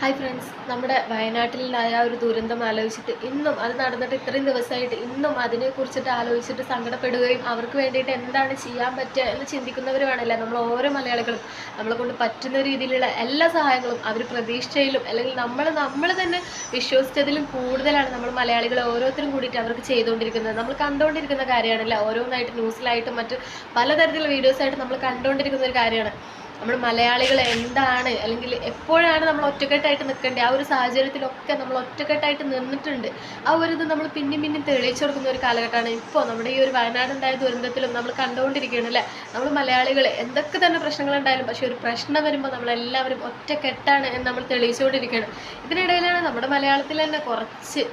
Hi friends നമ്മുടെ വയനാട്ടിലുണ്ടായ ഒരു ദുരന്തം ആലോചിച്ചിട്ട് ഇന്നും അത് നടന്നിട്ട് ഇത്രയും ദിവസമായിട്ട് ഇന്നും അതിനെക്കുറിച്ചിട്ട് ആലോചിച്ചിട്ട് സങ്കടപ്പെടുകയും അവർക്ക് വേണ്ടിയിട്ട് എന്താണ് ചെയ്യാൻ പറ്റുക എന്ന് ചിന്തിക്കുന്നവരുമാണല്ലേ? നമ്മൾ ഓരോ മലയാളികളും. നമ്മളെ കൊണ്ട് പറ്റുന്ന രീതിയിലുള്ള എല്ലാ സഹായങ്ങളും അവർ പ്രതീക്ഷയിലും അല്ലെങ്കിൽ നമ്മൾ നമ്മൾ തന്നെ വിശ്വസിച്ചതിലും കൂടുതലാണ് നമ്മൾ മലയാളികളെ ഓരോരുത്തരും കൂടിയിട്ട് അവർക്ക് ചെയ്തുകൊണ്ടിരിക്കുന്നത്. നമ്മൾ കണ്ടുകൊണ്ടിരിക്കുന്ന കാര്യമാണല്ലോ? ഓരോന്നായിട്ട് ന്യൂസിലായിട്ടും മറ്റ് പലതരത്തിലുള്ള വീഡിയോസായിട്ട് നമ്മൾ കണ്ടുകൊണ്ടിരിക്കുന്ന ഒരു കാര്യമാണ്. നമ്മൾ മലയാളികൾ എന്താണ് അല്ലെങ്കിൽ എപ്പോഴാണ് നമ്മൾ ഒറ്റക്കെട്ടായിട്ട് നിൽക്കേണ്ടത്? ആ ഒരു സാഹചര്യത്തിലൊക്കെ നമ്മൾ ഒറ്റക്കെട്ടായിട്ട് നിന്നിട്ടുണ്ട്. ആ ഒരു ഇത് നമ്മൾ പിന്നെയും പിന്നെയും തെളിയിച്ചു കൊടുക്കുന്ന ഒരു കാലഘട്ടമാണ്. ഇപ്പോൾ നമ്മുടെ ഈ ഒരു വയനാടുണ്ടായ ദുരന്തത്തിലും നമ്മൾ കണ്ടുകൊണ്ടിരിക്കുകയാണ് അല്ലേ? നമ്മൾ മലയാളികൾ എന്തൊക്കെ തന്നെ പ്രശ്നങ്ങളുണ്ടായാലും പക്ഷേ ഒരു പ്രശ്നം വരുമ്പോൾ നമ്മളെല്ലാവരും ഒറ്റക്കെട്ടാണ് എന്ന് നമ്മൾ തെളിയിച്ചുകൊണ്ടിരിക്കുകയാണ്. ഇതിനിടയിലാണ് നമ്മുടെ മലയാളത്തിൽ തന്നെ കുറച്ച്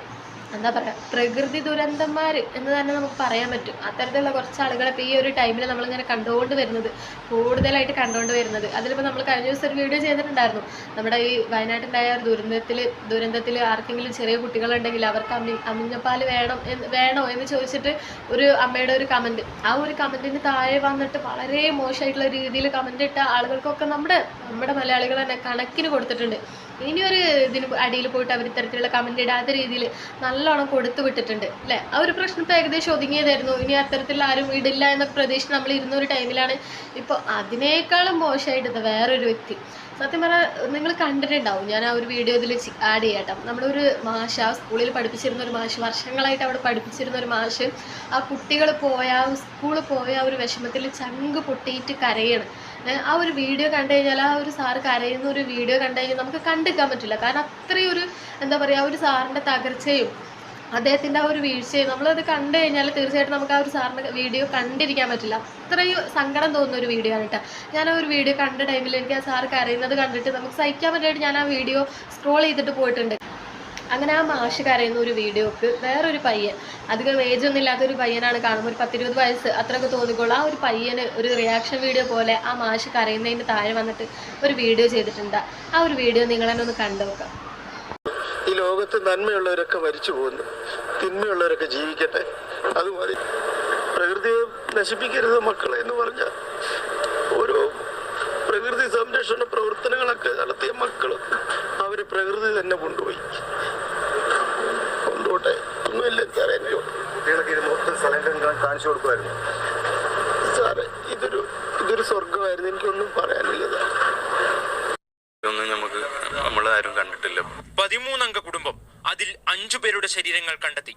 എന്താ പറയുക പ്രകൃതി ദുരന്തന്മാർ എന്ന് തന്നെ നമുക്ക് പറയാൻ പറ്റും. അത്തരത്തിലുള്ള കുറച്ച് ആളുകളെ ഇപ്പോൾ ഈ ഒരു ടൈമിൽ നമ്മളിങ്ങനെ കണ്ടുകൊണ്ട് വരുന്നത് കൂടുതലായിട്ട് കണ്ടുകൊണ്ട് വരുന്നത്. അതിലിപ്പോൾ നമ്മൾ കഴിഞ്ഞ ദിവസം ഒരു വീഡിയോ ചെയ്തിട്ടുണ്ടായിരുന്നു. നമ്മുടെ ഈ വയനാട്ടിലുണ്ടായ ഒരു ദുരന്തത്തിൽ ദുരന്തത്തിൽ ആർക്കെങ്കിലും ചെറിയ കുട്ടികളുണ്ടെങ്കിൽ അവർക്ക് അമ്മി അമ്മിഞ്ഞപ്പാൽ വേണം എന്ന് വേണോ എന്ന് ചോദിച്ചിട്ട് ഒരു അമ്മയുടെ ഒരു കമന്റ് ആ ഒരു കമന്റിന് താഴെ വന്നിട്ട് വളരെ മോശമായിട്ടുള്ള രീതിയിൽ കമന്റ് ഇട്ട ആളുകൾക്കൊക്കെ നമ്മുടെ നമ്മുടെ മലയാളികൾ തന്നെ കണക്കിന് കൊടുത്തിട്ടുണ്ട്. ഇനി ഒരു ഇതിന് അടിയിൽ പോയിട്ട് അവർ ഇത്തരത്തിലുള്ള കമന്റ് ഇടാത്ത രീതിയിൽ നല്ലോണം കൊടുത്തു വിട്ടിട്ടുണ്ട് അല്ലേ? ആ ഒരു പ്രശ്നത്തെ ഏകദേശം ഒതുങ്ങിയതായിരുന്നു. ഇനി അത്തരത്തിൽ ആരും ഇടില്ല എന്ന പ്രതീക്ഷ നമ്മൾ ഇരുന്ന ഒരു ടൈമിലാണ് ഇപ്പോൾ അതിനേക്കാളും മോശമായിട്ടത് വേറൊരു വ്യക്തി. സത്യം പറഞ്ഞാൽ നിങ്ങൾ കണ്ടിട്ടുണ്ടാവും. ഞാൻ ആ ഒരു വീഡിയോ ഇതിൽ ആഡ് ചെയ്യാട്ടോ. നമ്മളൊരു മാഷ് ആ സ്കൂളിൽ പഠിപ്പിച്ചിരുന്ന ഒരു മാഷ് വർഷങ്ങളായിട്ട് അവിടെ പഠിപ്പിച്ചിരുന്ന ഒരു മാഷ് ആ കുട്ടികൾ പോയ സ്കൂളിൽ പോയ ഒരു വിഷമത്തിൽ ചങ്ക് പൊട്ടിയിട്ട് കരയാണ്. ആ ഒരു വീഡിയോ കണ്ടു കഴിഞ്ഞാൽ ആ ഒരു സാറ് കരയുന്ന ഒരു വീഡിയോ കണ്ടു കഴിഞ്ഞാൽ നമുക്ക് കണ്ടെടുക്കാൻ പറ്റില്ല. കാരണം അത്രയും ഒരു എന്താ പറയുക ഒരു സാറിന്റെ തകർച്ചയും അദ്ദേഹത്തിന്റെ ആ ഒരു വീഴ്ചയും നമ്മളത് കണ്ടു കഴിഞ്ഞാൽ തീർച്ചയായിട്ടും നമുക്ക് ആ ഒരു സാറിന്റെ വീഡിയോ കണ്ടിരിക്കാൻ പറ്റില്ല. അത്രയും സങ്കടം തോന്നുന്ന ഒരു വീഡിയോ ആണ് കേട്ടോ. ഞാൻ ആ ഒരു വീഡിയോ കണ്ട ടൈമിൽ എനിക്ക് ആ സാർ കരയുന്നത് കണ്ടിട്ട് നമുക്ക് സഹിക്കാൻ പറ്റായിട്ട് ഞാൻ ആ വീഡിയോ സ്ക്രോൾ ചെയ്തിട്ട് പോയിട്ടുണ്ട്. അങ്ങനെ ആ മാഷ് കരയുന്ന ഒരു വീഡിയോക്ക് വേറൊരു പയ്യൻ അധികം ഏജ് ഒന്നും ഇല്ലാത്ത ഒരു പയ്യനാണ് കാണുമ്പോൾ ഒരു പത്തിരുപത് വയസ്സ് അത്രയൊക്കെ തോന്നിക്കോളൂ. ആ ഒരു പയ്യന് ഒരു റിയാക്ഷൻ വീഡിയോ പോലെ ആ മാഷ് കരയുന്നതിന് താഴെ വന്നിട്ട് ഒരു വീഡിയോ ചെയ്തിട്ടുണ്ട്. ആ ഒരു വീഡിയോ നിങ്ങൾ തന്നെ ഒന്ന് കണ്ടു നോക്കാം. ഈ ലോകത്ത് നന്മയുള്ളവരൊക്കെ മരിച്ചു പോകുന്നു. തിന്മയുള്ളവരൊക്കെ ജീവിക്കട്ടെ. അത് മതി പ്രകൃതിയെ നശിപ്പിക്കരുത് മക്കളെ എന്ന് പറഞ്ഞ. ഓരോ പ്രകൃതി സംരക്ഷണ പ്രവർത്തനങ്ങളൊക്കെ നടത്തിയ മക്കൾ അവർ പ്രകൃതി തന്നെ കൊണ്ടുപോയി. കൊണ്ടുപോട്ടെ ഒന്നുമില്ല. സാറേ എനിക്ക് ഇത് മൊത്തം സ്ഥലം കാണിച്ചു കൊടുക്കുമായിരുന്നു. സാറേ ഇതൊരു ഇതൊരു സ്വർഗമായിരുന്നു എനിക്കൊന്നും പറയാനില്ല സാർ ഒന്നും നമുക്ക് നമ്മളാരും കണ്ടിട്ടില്ല. പതിമൂന്നംഗ കുടുംബം അതിൽ അഞ്ചു പേരുടെ ശരീരങ്ങൾ കണ്ടെത്തി.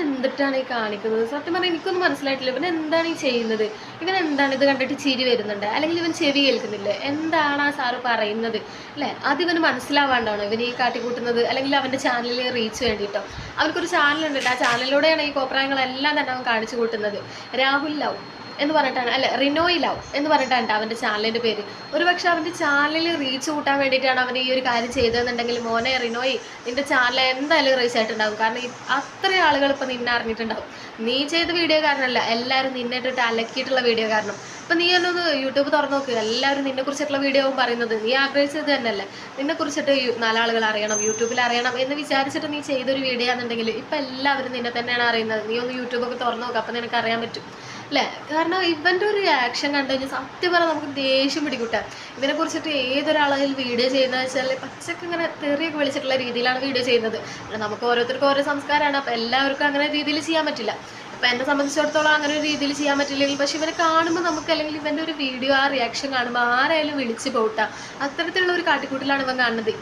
എന്തിട്ടാണ് ഈ കാണിക്കുന്നത്? സത്യം പറഞ്ഞാൽ എനിക്കൊന്നും മനസ്സിലായിട്ടില്ല. ഇവൻ എന്താണ് ഈ ചെയ്യുന്നത്? ഇവൻ എന്താണ് ഇത് കണ്ടിട്ട് ചിരി വരുന്നുണ്ട്? അല്ലെങ്കിൽ ഇവൻ ചെവി കേൾക്കുന്നില്ല? എന്താണ് ആ സാറ് പറയുന്നത്? അല്ലേ? അത് ഇവന് മനസ്സിലാവാണ്ടാണോ ഇവൻ ഈ കാട്ടിക്കൂട്ടുന്നത്? അല്ലെങ്കിൽ അവന്റെ ചാനലിൽ റീച്ച് വേണ്ടിയിട്ടോ? അവർക്കൊരു ചാനലുണ്ട്. ആ ചാനലിലൂടെയാണ് ഈ കോപ്രായങ്ങളെല്ലാം തന്നെ അവൻ കാണിച്ചു കൂട്ടുന്നത്. രാഹുൽ ലവ്. എന്ന് പറഞ്ഞിട്ടാണ്. അല്ല റിനോയി ലവ് എന്ന് പറഞ്ഞിട്ടാണ് അവന്റെ ചാനലിന്റെ പേര്. ഒരുപക്ഷെ അവന്റെ ചാനലിൽ റീച്ച് കൂട്ടാൻ വേണ്ടിയിട്ടാണ് അവൻ ഈ ഒരു കാര്യം ചെയ്തതെന്നുണ്ടെങ്കിൽ മോനെ റിനോയി നിന്റെ ചാനൽ എന്തായാലും റീച്ച് ആയിട്ടുണ്ടാവും. കാരണം അത്രയും ആളുകൾ ഇപ്പോൾ നിന്നെ അറിഞ്ഞിട്ടുണ്ടാവും. നീ ചെയ്ത വീഡിയോ കാരണമല്ല എല്ലാവരും നിന്നെ ഇട്ടിട്ട് അലക്കിയിട്ടുള്ള വീഡിയോ കാരണം. ഇപ്പം നീ എന്നൊന്ന് യൂട്യൂബ് തുറന്നു നോക്കുക എല്ലാവരും നിന്നെ കുറിച്ചിട്ടുള്ള വീഡിയോ പറയുന്നത്. നീ ആഗ്രഹിച്ചത് തന്നെയല്ലേ. നിന്നെ കുറിച്ചിട്ട് നാലാളുകൾ അറിയണം യൂട്യൂബിൽ അറിയണം എന്ന് വിചാരിച്ചിട്ട് നീ ചെയ്തൊരു വീഡിയോ ആണെന്നുണ്ടെങ്കിൽ ഇപ്പം എല്ലാവരും നിന്നെ തന്നെയാണ് അറിയുന്നത്. നീ ഒന്ന് യൂട്യൂബൊക്കെ തുറന്നു നോക്കുക അപ്പം നിനക്ക് അറിയാൻ പറ്റും. അല്ലേ കാരണം ഇവന്റെ ഒരു ആക്ഷൻ കണ്ടു കഴിഞ്ഞാൽ സത്യം പറഞ്ഞാൽ നമുക്ക് ദേഷ്യം പിടികൂട്ടാം. ഇവനെ കുറിച്ചിട്ട് ഏതൊരാളായാലും വീഡിയോ ചെയ്യുന്നത് വെച്ചാൽ പച്ചക്ക് ഇങ്ങനെ തെറിയൊക്കെ വിളിച്ചിട്ടുള്ള രീതിയിലാണ് വീഡിയോ ചെയ്യുന്നത്. നമുക്ക് ഓരോരുത്തർക്കും ഓരോ സംസ്കാരമാണ് അപ്പോൾ എല്ലാവർക്കും അങ്ങനെ രീതിയിൽ ചെയ്യാൻ പറ്റില്ല. അപ്പം എന്നെ സംബന്ധിച്ചിടത്തോളം അങ്ങനെ ഒരു രീതിയിൽ ചെയ്യാൻ പറ്റില്ലെങ്കിൽ പക്ഷെ ഇവനെ കാണുമ്പോൾ നമുക്ക് അല്ലെങ്കിൽ ഇവന്റെ ഒരു വീഡിയോ ആ റിയാക്ഷൻ കാണുമ്പോൾ ആരായാലും വിളിച്ച് പോട്ടാ. അത്തരത്തിലുള്ള ഒരു കാട്ടിക്കൂട്ടിലാണ് ഇവൻ കാണുന്നത്.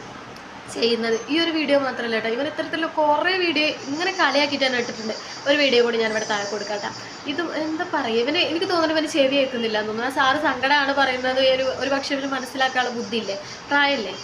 ചെയ്യുന്നത്. ഈ ഒരു വീഡിയോ മാത്രമല്ല കേട്ടോ. ഇവൻ ഇത്തരത്തിലുള്ള കുറേ വീഡിയോ ഇങ്ങനെ കളിയാക്കിയിട്ട് തന്നെ ഇട്ടിട്ടുണ്ട്. ഒരു വീഡിയോ കൂടി ഞാൻ താഴെ കൊടുക്കാട്ടോ ഇത് എന്താ പറയുക? ഇവന് എനിക്ക് തോന്നുന്നു ഇവന് ചെവി കേൾക്കുന്നില്ല എന്ന് തോന്നുന്നു. സാറ് സങ്കടമാണ് പറയുന്നത്. ഒരു ഒരു പക്ഷേ ഇവന് മനസ്സിലാക്കാനുള്ള ബുദ്ധിയില്ലേ? പ്രായമല്ലേ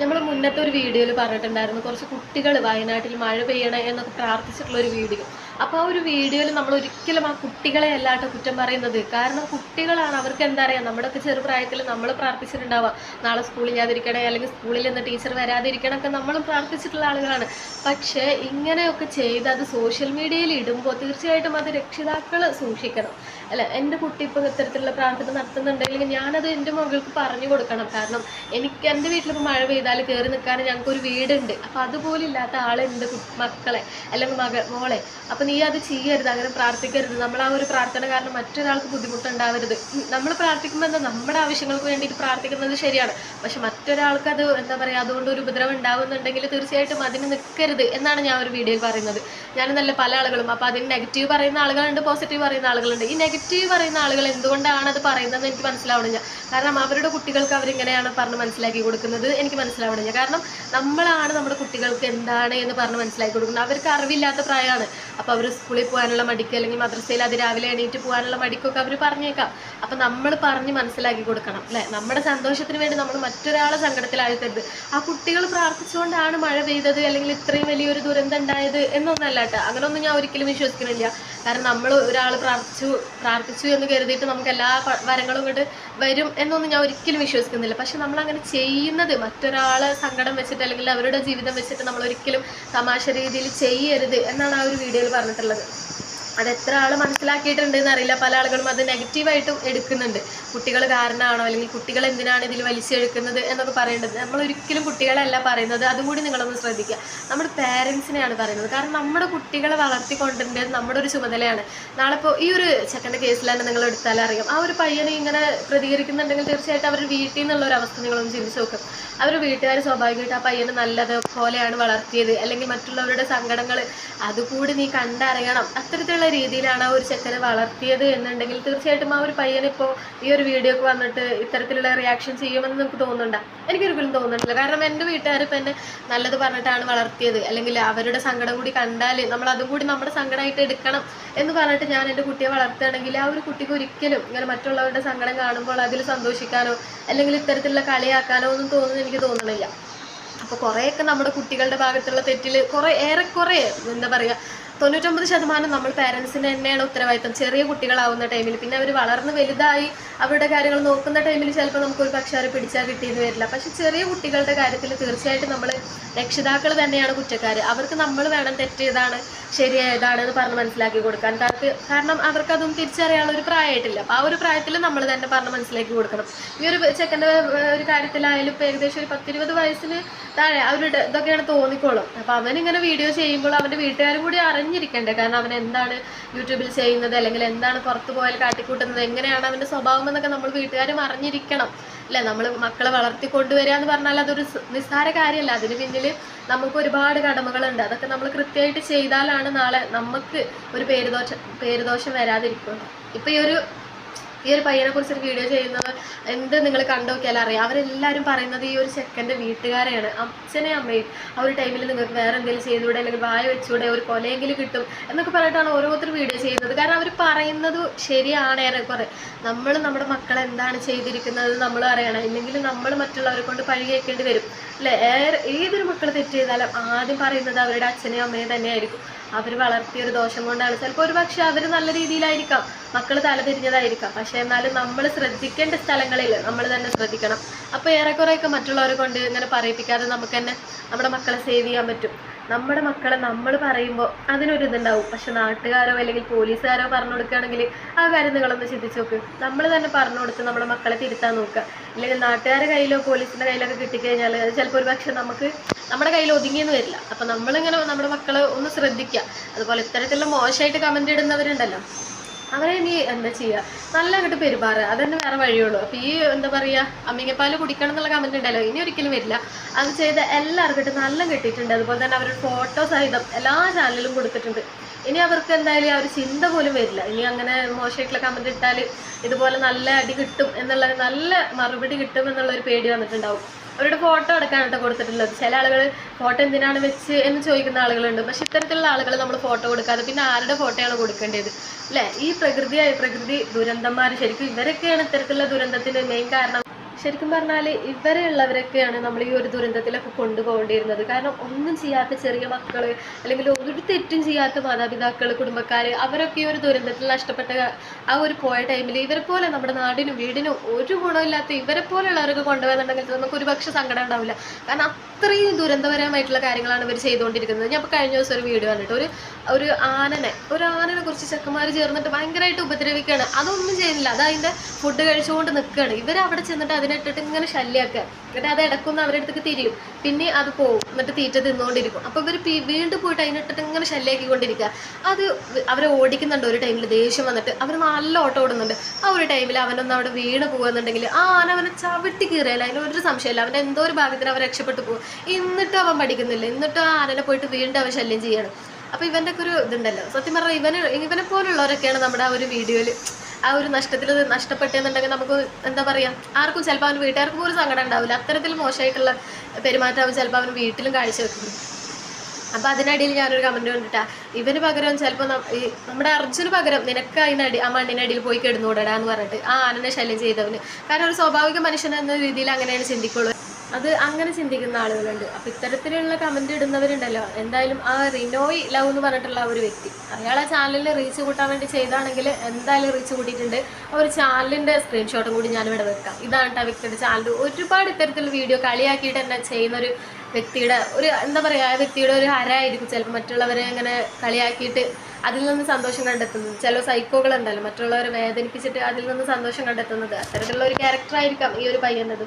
നമ്മൾ മുന്നത്തെ ഒരു വീഡിയോയിൽ പറഞ്ഞിട്ടുണ്ടായിരുന്നു. കുറച്ച് കുട്ടികൾ വയനാട്ടിൽ മഴ പെയ്യണേ എന്നൊക്കെ പ്രാർത്ഥിച്ചിട്ടുള്ള ഒരു വീഡിയോ അപ്പോൾ ആ ഒരു വീഡിയോയിൽ നമ്മൾ ഒരിക്കലും ആ കുട്ടികളെ അല്ലാട്ടോ കുറ്റം പറയുന്നത്. കാരണം കുട്ടികളാണ് അവർക്ക് എന്താ പറയുക നമ്മുടെയൊക്കെ ചെറുപ്രായത്തിൽ നമ്മൾ പ്രാർത്ഥിച്ചിട്ടുണ്ടാവുക. നാളെ സ്കൂളിൽ ചെയ്യാതിരിക്കണേ അല്ലെങ്കിൽ സ്കൂളിൽ നിന്ന് ടീച്ചർ വരാതിരിക്കണം ഒക്കെ നമ്മളും പ്രാർത്ഥിച്ചിട്ടുള്ള ആളുകളാണ്. പക്ഷേ ഇങ്ങനെയൊക്കെ ചെയ്ത് അത് സോഷ്യൽ മീഡിയയിൽ ഇടുമ്പോൾ തീർച്ചയായിട്ടും അത് രക്ഷിതാക്കൾ സൂക്ഷിക്കണം. അല്ല എന്റെ കുട്ടി ഇപ്പോൾ ഇത്തരത്തിലുള്ള പ്രാർത്ഥന നടത്തുന്നുണ്ടെങ്കിൽ ഞാനത് എന്റെ മകൾക്ക് പറഞ്ഞു കൊടുക്കണം. കാരണം എനിക്ക് എന്റെ വീട്ടിലിപ്പോൾ മഴ പെയ്താൽ കയറി നിൽക്കാൻ ഞങ്ങൾക്കൊരു വീടുണ്ട്. അപ്പോൾ അതുപോലെ ഇല്ലാത്ത എന്റെ മക്കളെ അല്ലെങ്കിൽ മക മോളെ അപ്പോൾ നീ അത് ചെയ്യരുത് അങ്ങനെ പ്രാർത്ഥിക്കരുത്. നമ്മൾ ആ ഒരു പ്രാർത്ഥന കാരണം മറ്റൊരാൾക്ക് ബുദ്ധിമുട്ടുണ്ടാവരുത്. നമ്മൾ പ്രാർത്ഥിക്കുമ്പോൾ എന്താ നമ്മുടെ ആവശ്യങ്ങൾക്ക് വേണ്ടിയിട്ട് പ്രാർത്ഥിക്കുന്നത് ശരിയാണ്. പക്ഷെ മറ്റൊരാൾക്ക് അത് എന്താ പറയുക അതുകൊണ്ട് ഒരു ഉപദ്രവം ഉണ്ടാവുന്നുണ്ടെങ്കിൽ തീർച്ചയായിട്ടും അതിന് നിൽക്കരുത് എന്നാണ് ഞാൻ ഒരു വീഡിയോയിൽ പറയുന്നത്. ഞാൻ നല്ല പല ആളുകളും അപ്പോൾ അതിന് നെഗറ്റീവ് പറയുന്ന ആളുകളുണ്ട് പോസിറ്റീവ് പറയുന്ന ആളുകളുണ്ട്. ഈ നെഗറ്റീവ് പറയുന്ന ആളുകൾ എന്തുകൊണ്ടാണ് അത് പറയുന്നതെന്ന് എനിക്ക് മനസ്സിലാവണില്ല. കാരണം അവരുടെ കുട്ടികൾക്ക് അവരിങ്ങനെയാണ് പറഞ്ഞ് മനസ്സിലാക്കി കൊടുക്കുന്നത് എനിക്ക് മനസ്സിലാവണില്ല. കാരണം നമ്മളാണ് നമ്മുടെ കുട്ടികൾക്ക് എന്താണ് എന്ന് പറഞ്ഞ് മനസ്സിലാക്കി കൊടുക്കുന്നത്. അവർക്ക് അറിവില്ലാത്ത പ്രായമാണ്. അപ്പോൾ അവർ സ്കൂളിൽ പോകാനുള്ള മടിക്ക് അല്ലെങ്കിൽ മദ്രസയിൽ അത് രാവിലെ എണീറ്റ് പോകാനുള്ള മടിക്കൊക്കെ അവർ പറഞ്ഞേക്കാം. അപ്പോൾ നമ്മൾ പറഞ്ഞ് മനസ്സിലാക്കി കൊടുക്കണം അല്ലേ? നമ്മുടെ സന്തോഷത്തിന് വേണ്ടി നമ്മൾ മറ്റൊരാളെ സങ്കടത്തിലാഴ്ത്തരുത്. ആ കുട്ടികൾ പ്രാർത്ഥിച്ചുകൊണ്ടാണ് മഴ പെയ്തത് അല്ലെങ്കിൽ ഇത്രയും വലിയൊരു ദുരന്തം ഉണ്ടായത് എന്നൊന്നല്ല അങ്ങനെയൊന്നും ഞാൻ ഒരിക്കലും വിശ്വസിക്കുന്നില്ല കാരണം നമ്മൾ ഒരാൾ പ്രാർത്ഥിച്ചു പ്രാർത്ഥിച്ചു എന്ന് കരുതിയിട്ട് നമുക്ക് എല്ലാ വരങ്ങളും ഇങ്ങോട്ട് വരും എന്നൊന്നും ഞാൻ ഒരിക്കലും വിശ്വസിക്കുന്നില്ല. പക്ഷെ നമ്മൾ അങ്ങനെ ചെയ്യുന്നത് മറ്റൊരാളെ സങ്കടം വെച്ചിട്ട് അല്ലെങ്കിൽ അവരുടെ ജീവിതം വെച്ചിട്ട് നമ്മൾ ഒരിക്കലും തമാശ രീതിയിൽ ചെയ്യരുത് എന്നാണ് ആ ഒരു വീഡിയോയിൽ പറഞ്ഞിട്ടുള്ളത്. അത് എത്ര ആൾ മനസ്സിലാക്കിയിട്ടുണ്ട് എന്നറിയില്ല പല ആളുകളും അത് നെഗറ്റീവായിട്ട് എടുക്കുന്നുണ്ട്. കുട്ടികൾ കാരണമാണോ അല്ലെങ്കിൽ കുട്ടികൾ എന്തിനാണ് ഇതിൽ വലിച്ചെടുക്കുന്നത് എന്നൊക്കെ പറയേണ്ടത്. നമ്മൾ ഒരിക്കലും കുട്ടികളല്ല പറയുന്നത്. അതുകൂടി നിങ്ങളൊന്ന് ശ്രദ്ധിക്കുക. നമ്മുടെ പേരൻസിനെയാണ് പറയുന്നത്. കാരണം നമ്മുടെ കുട്ടികളെ വളർത്തിക്കൊണ്ടിരുന്നത് നമ്മുടെ ഒരു ചുമതലയാണ്. നാളെ ഇപ്പോൾ ഈ ഒരു ചെക്കന്റെ കേസിൽ തന്നെ നിങ്ങൾ എടുത്താൽ അറിയാം ആ ഒരു പയ്യനെ ഇങ്ങനെ പ്രതികരിക്കുന്നുണ്ടെങ്കിൽ തീർച്ചയായിട്ടും അവർ വീട്ടിൽ നിന്നുള്ള ഒരു അവസ്ഥ നിങ്ങളൊന്ന് ചിന്തിച്ച് നോക്കും. അവർ വീട്ടുകാർ സ്വാഭാവികമായിട്ട് ആ പയ്യനെ നല്ലതുപോലെയാണ് വളർത്തിയത്. അല്ലെങ്കിൽ മറ്റുള്ളവരുടെ സങ്കടങ്ങൾ അതുകൂടി നീ കണ്ടറിയണം. അത്തരത്തിലുള്ള രീതിയിലാണ് ആ ഒരു ചെക്കനെ വളർത്തിയത് എന്നുണ്ടെങ്കിൽ തീർച്ചയായിട്ടും ആ ഒരു പയ്യൻ ഇപ്പോൾ ഈ ഒരു വീഡിയോക്ക് വന്നിട്ട് ഇത്തരത്തിലുള്ള റിയാക്ഷൻ ചെയ്യുമെന്ന് നമുക്ക് തോന്നുന്നുണ്ടോ? എനിക്കൊരിക്കലും തോന്നുന്നില്ല. കാരണം എന്റെ വീട്ടുകാർ ഇപ്പം എന്നെ നല്ലത് പറഞ്ഞിട്ടാണ് വളർത്തിയത്. അല്ലെങ്കിൽ അവരുടെ സങ്കടം കൂടി കണ്ടാൽ നമ്മൾ അതും കൂടി നമ്മുടെ സങ്കടമായിട്ട് എടുക്കണം എന്ന് പറഞ്ഞിട്ട് ഞാൻ എന്റെ കുട്ടിയെ വളർത്തുകയാണെങ്കിൽ ആ ഒരു കുട്ടിക്ക് ഒരിക്കലും ഇങ്ങനെ മറ്റുള്ളവരുടെ സങ്കടം കാണുമ്പോൾ അതിൽ സന്തോഷിക്കാനോ അല്ലെങ്കിൽ ഇത്തരത്തിലുള്ള കളിയാക്കാനോ ഒന്നും തോന്നുന്നു എനിക്ക് തോന്നണില്ല. അപ്പോൾ കുറേയൊക്കെ നമ്മുടെ കുട്ടികളുടെ ഭാഗത്തുള്ള തെറ്റിൽ കുറേ ഏറെക്കുറെ എന്താ പറയുക തൊണ്ണൂറ്റൊമ്പത് ശതമാനം നമ്മൾ പേരൻസിന് തന്നെയാണ് ഉത്തരവാദിത്തം ചെറിയ കുട്ടികളാവുന്ന ടൈമിൽ പിന്നെ അവർ വളർന്ന് വലുതായി അവരുടെ കാര്യങ്ങൾ നോക്കുന്ന ടൈമിൽ ചിലപ്പോൾ നമുക്ക് ഒരു പക്ഷേ അവരെ പിടിച്ചാൽ കിട്ടിയെന്ന് വരില്ല. പക്ഷെ ചെറിയ കുട്ടികളുടെ കാര്യത്തിൽ തീർച്ചയായിട്ടും നമ്മൾ രക്ഷിതാക്കൾ തന്നെയാണ് കുറ്റക്കാർ അവർക്ക് നമ്മൾ വേണം തെറ്റേതാണ് ശരിയായതാണ് എന്ന് പറഞ്ഞ് മനസ്സിലാക്കി കൊടുക്കാൻ. കാരണം കാരണം അവർക്കതും തിരിച്ചറിയാനുള്ള ഒരു പ്രായമായിട്ടില്ല. അപ്പോൾ ആ ഒരു പ്രായത്തിൽ നമ്മൾ തന്നെ പറഞ്ഞ് മനസ്സിലാക്കി കൊടുക്കണം. ഈ ഒരു ചെക്കന്റെ ഒരു കാര്യത്തിലായാലും ഇപ്പോൾ ഏകദേശം ഒരു പത്തിരുപത് വയസ്സിന് താഴെ അവരുടെ ഇതൊക്കെയാണ് തോന്നിക്കോളും. അപ്പോൾ അവനിങ്ങനെ വീഡിയോ ചെയ്യുമ്പോൾ അവന്റെ വീട്ടുകാരും കൂടി അറിഞ്ഞിരിക്കണ്ടേ? കാരണം അവൻ എന്താണ് യൂട്യൂബിൽ ചെയ്യുന്നത്? അല്ലെങ്കിൽ എന്താണ് പുറത്തു പോയാൽ കാട്ടിക്കൂട്ടുന്നത്? എങ്ങനെയാണ് അവന്റെ സ്വഭാവം എന്നൊക്കെ നമ്മൾ വീട്ടുകാരും അറിഞ്ഞിരിക്കണം. അല്ലേ? നമ്മൾ മക്കളെ വളർത്തിക്കൊണ്ടുവരിക എന്ന് പറഞ്ഞാൽ അതൊരു നിസ്സാര കാര്യമല്ല. അതിന് പിന്നിൽ നമുക്ക് ഒരുപാട് കടമകളുണ്ട്. അതൊക്കെ നമ്മൾ കൃത്യമായിട്ട് ചെയ്താലാണ് നാളെ നമുക്ക് ഒരു പേരുദോഷം പേരുദോഷം വരാതിരിക്കുന്നത് ഇപ്പം ഈ ഒരു ഈ ഒരു പയ്യനെ കുറിച്ച് ഒരു വീഡിയോ ചെയ്യുന്നത് എന്ത് നിങ്ങൾ കണ്ടുനോക്കിയാലും അറിയാം. അവരെല്ലാവരും പറയുന്നത് ഈ ഒരു ചെക്കന്റെ വീട്ടുകാരെയാണ്. അച്ഛനെയും അമ്മയും ആ ഒരു ടൈമിൽ നിങ്ങൾക്ക് വേറെ എന്തെങ്കിലും ചെയ്തുകൂടെ അല്ലെങ്കിൽ വായ വെച്ചുകൂടെ ഒരു കൊലയെങ്കിലും കിട്ടും എന്നൊക്കെ പറഞ്ഞിട്ടാണ് ഓരോരുത്തർ വീഡിയോ ചെയ്യുന്നത്. കാരണം അവർ പറയുന്നത് ശരിയാണ് ഏറെക്കുറെ നമ്മൾ നമ്മുടെ മക്കളെ എന്താണ് ചെയ്തിരിക്കുന്നത് നമ്മൾ അറിയണം. ഇല്ലെങ്കിൽ നമ്മൾ മറ്റുള്ളവരെ കൊണ്ട് പഴി കേൾക്കേണ്ടി വരും. അല്ലേ? ഏതൊരു മക്കൾ തെറ്റ് ചെയ്താലും ആദ്യം പറയുന്നത് അവരുടെ അച്ഛനെയും അമ്മയും തന്നെയായിരിക്കും. അവർ വളർത്തിയ ഒരു ദോഷം കൊണ്ടാണ്. ചിലപ്പോൾ ഒരു പക്ഷെ അവർ നല്ല രീതിയിലായിരിക്കാം. മക്കൾ തലതിരിഞ്ഞതായിരിക്കാം പക്ഷേ എന്നാലും നമ്മൾ ശ്രദ്ധിക്കേണ്ട സ്ഥലങ്ങളിൽ നമ്മൾ തന്നെ ശ്രദ്ധിക്കണം. അപ്പോൾ ഏറെക്കുറെയൊക്കെ മറ്റുള്ളവരെ കൊണ്ട് ഇങ്ങനെ പറയിപ്പിക്കാതെ നമുക്ക് തന്നെ നമ്മുടെ മക്കളെ സേവ് ചെയ്യാൻ പറ്റും. നമ്മുടെ മക്കളെ നമ്മൾ പറയുമ്പോൾ അതിനൊരു ഇതുണ്ടാവും. പക്ഷെ നാട്ടുകാരോ അല്ലെങ്കിൽ പോലീസുകാരോ പറഞ്ഞു കൊടുക്കുകയാണെങ്കിൽ ആ കാര്യം നിങ്ങളൊന്ന് ചിന്തിച്ച് നോക്ക്. നമ്മൾ തന്നെ പറഞ്ഞു കൊടുത്ത് നമ്മുടെ മക്കളെ തിരുത്താൻ നോക്കുക. അല്ലെങ്കിൽ നാട്ടുകാരുടെ കയ്യിലോ പോലീസിന്റെ കയ്യിലൊക്കെ കിട്ടിക്കഴിഞ്ഞാൽ അത് ചിലപ്പോൾ ഒരു പക്ഷെ നമുക്ക് നമ്മുടെ കയ്യിൽ ഒതുങ്ങിയെന്ന് വരില്ല. അപ്പം നമ്മളിങ്ങനെ നമ്മുടെ മക്കളെ ഒന്ന് ശ്രദ്ധിക്കുക. അതുപോലെ ഇത്തരത്തിലുള്ള മോശമായിട്ട് കമന്റ് ഇടുന്നവരുണ്ടല്ലോ. അവരെ ഇനി എന്താ ചെയ്യുക നല്ല അങ്ങോട്ട് പെരുമാറുക. അതന്നെ വേറെ വഴിയുള്ളൂ. അപ്പോൾ ഈ എന്താ പറയുക അമ്മിങ്ങപ്പാൽ കുടിക്കണം എന്നുള്ള കമന്റ് ഉണ്ടല്ലോ. ഇനി ഒരിക്കലും വരില്ല. അത് ചെയ്ത എല്ലാവർക്കും നല്ല കിട്ടിയിട്ടുണ്ട്. അതുപോലെ തന്നെ അവരുടെ ഫോട്ടോ സഹിതം എല്ലാ ചാനലിലും കൊടുത്തിട്ടുണ്ട്. ഇനി അവർക്ക് എന്തായാലും ആ ഒരു ചിന്ത പോലും വരില്ല. ഇനി അങ്ങനെ മോശമായിട്ടുള്ള കമന്റ് ഇട്ടാൽ ഇതുപോലെ നല്ല അടി കിട്ടും എന്നുള്ള നല്ല മറുപടി കിട്ടും എന്നുള്ള ഒരു പേടി വന്നിട്ടുണ്ടാവും. അവരുടെ ഫോട്ടോ എടുക്കാനായിട്ട് കൊടുത്തിട്ടുള്ളത്. ചില ആളുകൾ ഫോട്ടോ എന്തിനാണ് വെച്ച്? എന്ന് ചോദിക്കുന്ന ആളുകളുണ്ട്. പക്ഷെ ഇത്തരത്തിലുള്ള ആളുകൾ നമ്മൾ ഫോട്ടോ കൊടുക്കാതെ പിന്നെ ആരുടെ ഫോട്ടോയാണ് കൊടുക്കേണ്ടത്? അല്ലേ? ഈ പ്രകൃതിയായ പ്രകൃതി ദുരന്തന്മാർ ശരിക്കും ഇവരൊക്കെയാണ് ഇത്തരത്തിലുള്ള ദുരന്തത്തിന് മെയിൻ കാരണം ശരിക്കും പറഞ്ഞാൽ ഇവരെയുള്ളവരൊക്കെയാണ് നമ്മൾ ഈ ഒരു ദുരന്തത്തിലൊക്കെ കൊണ്ടുപോകേണ്ടിയിരുന്നത്. കാരണം ഒന്നും ചെയ്യാത്ത ചെറിയ മക്കൾ അല്ലെങ്കിൽ ഒരു തെറ്റും ചെയ്യാത്ത മാതാപിതാക്കൾ കുടുംബക്കാർ അവരൊക്കെ ഈ ഒരു ദുരന്തത്തിൽ നഷ്ടപ്പെട്ട ആ ഒരു പോയ ടൈമിൽ ഇവരെ പോലെ നമ്മുടെ നാടിനും വീടിനും ഒരു ഗുണമില്ലാത്ത ഇവരെ പോലുള്ളവരൊക്കെ കൊണ്ടുപോകുന്നുണ്ടെങ്കിൽ നമുക്ക് ഒരുപക്ഷെ സങ്കടം ഉണ്ടാവില്ല. കാരണം അത്രയും ദുരന്തപരമായിട്ടുള്ള കാര്യങ്ങളാണ് ഇവർ ചെയ്തുകൊണ്ടിരിക്കുന്നത്. ഞാൻ ഇപ്പോൾ കഴിഞ്ഞ ദിവസം ഒരു വീഡിയോ കണ്ടിട്ട് ഒരു ഒരു ആനനെ ഒരു ആനനെ കുറിച്ച് ചെക്കന്മാർ ചേർന്നിട്ട് ഭയങ്കരമായിട്ട് ഉപദ്രവിക്കുകയാണ്. അതൊന്നും ചെയ്യുന്നില്ല. അത് അതിന്റെ ഫുഡ് കഴിച്ചുകൊണ്ട് നിൽക്കുകയാണ്. ഇവർ അവിടെ ചെന്നിട്ട് അതിനെ ഇട്ടിട്ട് ഇങ്ങനെ ശല്യമാക്കുക എന്നിട്ട് അത് ഇടക്കൊന്ന് അവരുടെ തിരിയും. പിന്നെ അത് പോവും. എന്നിട്ട് തീറ്റ തിന്നുകൊണ്ടിരിക്കും അപ്പോൾ ഇവർ വീണ്ടും പോയിട്ട് അതിനിട്ടിട്ട് ഇങ്ങനെ ശല്യമാക്കിക്കൊണ്ടിരിക്കുക അത് അവരെ ഓടിക്കുന്നുണ്ട് ഒരു ടൈമിൽ ദേഷ്യം വന്നിട്ട് അവർ നല്ല ഓട്ടം ഓടുന്നുണ്ട്. ആ ഒരു ടൈമിൽ അവനൊന്ന് അവിടെ വീണ് പോകുന്നുണ്ടെങ്കിൽ ആ ആന അവനെ ചവിട്ടി കീറിയാൽ അതിന് ഒരു സംശയമില്ല. അവന്റെ എന്തോ ഒരു ഭാഗത്തിന് അവൻ രക്ഷപ്പെട്ടു പോകും. എന്നിട്ടും അവൻ പഠിക്കുന്നില്ല. എന്നിട്ടും ആ ആനനെ പോയിട്ട് വീണ്ടും അവൻ ശല്യം ചെയ്യണം. അപ്പോൾ ഇവന്റെ ഒക്കെ ഒരു ഇതുണ്ടല്ലോ. സത്യം പറഞ്ഞാൽ ഇവന് ഇവനെ പോലുള്ളവരൊക്കെയാണ് നമ്മുടെ ആ ഒരു വീഡിയോയിൽ ആ ഒരു നഷ്ടത്തിൽ നഷ്ടപ്പെട്ടെന്നുണ്ടെങ്കിൽ നമുക്ക് എന്താ പറയുക ആർക്കും ചിലപ്പോൾ അവന് വീട്ടുകാർക്ക് പോലും സങ്കടം ഉണ്ടാവില്ല. അത്തരത്തിൽ മോശമായിട്ടുള്ള പെരുമാറ്റം അവൻ ചിലപ്പോൾ അവന് വീട്ടിലും കാഴ്ചവെക്കുന്നു അപ്പം അതിനടിയിൽ ഞാനൊരു കമന്റ് കണ്ടിട്ടാ ഇവന് പകരം ചിലപ്പോൾ നമ്മുടെ അർജുന് പകരം നിനക്ക് അതിനടി ആ മണ്ണിനടിയിൽ പോയി കിടന്നുകൂടടാ എന്ന് പറഞ്ഞിട്ട് ആ ആനനെ ശല്യം ചെയ്തവന്. കാരണം ഒരു സ്വാഭാവിക മനുഷ്യൻ എന്ന രീതിയിൽ അങ്ങനെയാണ് ചിന്തിക്കുള്ളൂ. അത് അങ്ങനെ ചിന്തിക്കുന്ന ആളുകളുണ്ട്. അപ്പൊ ഇത്തരത്തിലുള്ള കമന്റ് ഇടുന്നവരുണ്ടല്ലോ. എന്തായാലും ആ റിനോയ് ലവ് എന്ന് പറഞ്ഞിട്ടുള്ള ഒരു വ്യക്തി. അയാൾ ആ ചാനലിൽ റീച്ച് കൂട്ടാൻ വേണ്ടി ചെയ്താണെങ്കിൽ എന്തായാലും റീച്ച് കൂട്ടിയിട്ടുണ്ട്. ആ ഒരു ചാനലിന്റെ സ്ക്രീൻഷോട്ടും കൂടി ഞാനിവിടെ വെക്കാം. ഇതാണ് ആ വ്യക്തിയുടെ ചാനൽ ഒരുപാട് ഇത്തരത്തിലുള്ള വീഡിയോ കളിയാക്കിയിട്ട് തന്നെ ചെയ്യുന്ന ഒരു വ്യക്തിയുടെ ഒരു എന്താ പറയുക ആ വ്യക്തിയുടെ ഒരു ഹരായിരിക്കും. ചിലപ്പോൾ മറ്റുള്ളവരെ ഇങ്ങനെ കളിയാക്കിയിട്ട് അതിൽ നിന്ന് സന്തോഷം കണ്ടെത്തുന്നത്. ചില സൈക്കോകൾ ഉണ്ടല്ലോ. മറ്റുള്ളവരെ വേദനിപ്പിച്ചിട്ട് അതിൽ നിന്ന് സന്തോഷം കണ്ടെത്തുന്നത്. അത്തരത്തിലുള്ള ഒരു ക്യാരക്ടർ ആയിരിക്കാം ഈ ഒരു പയ്യനത്.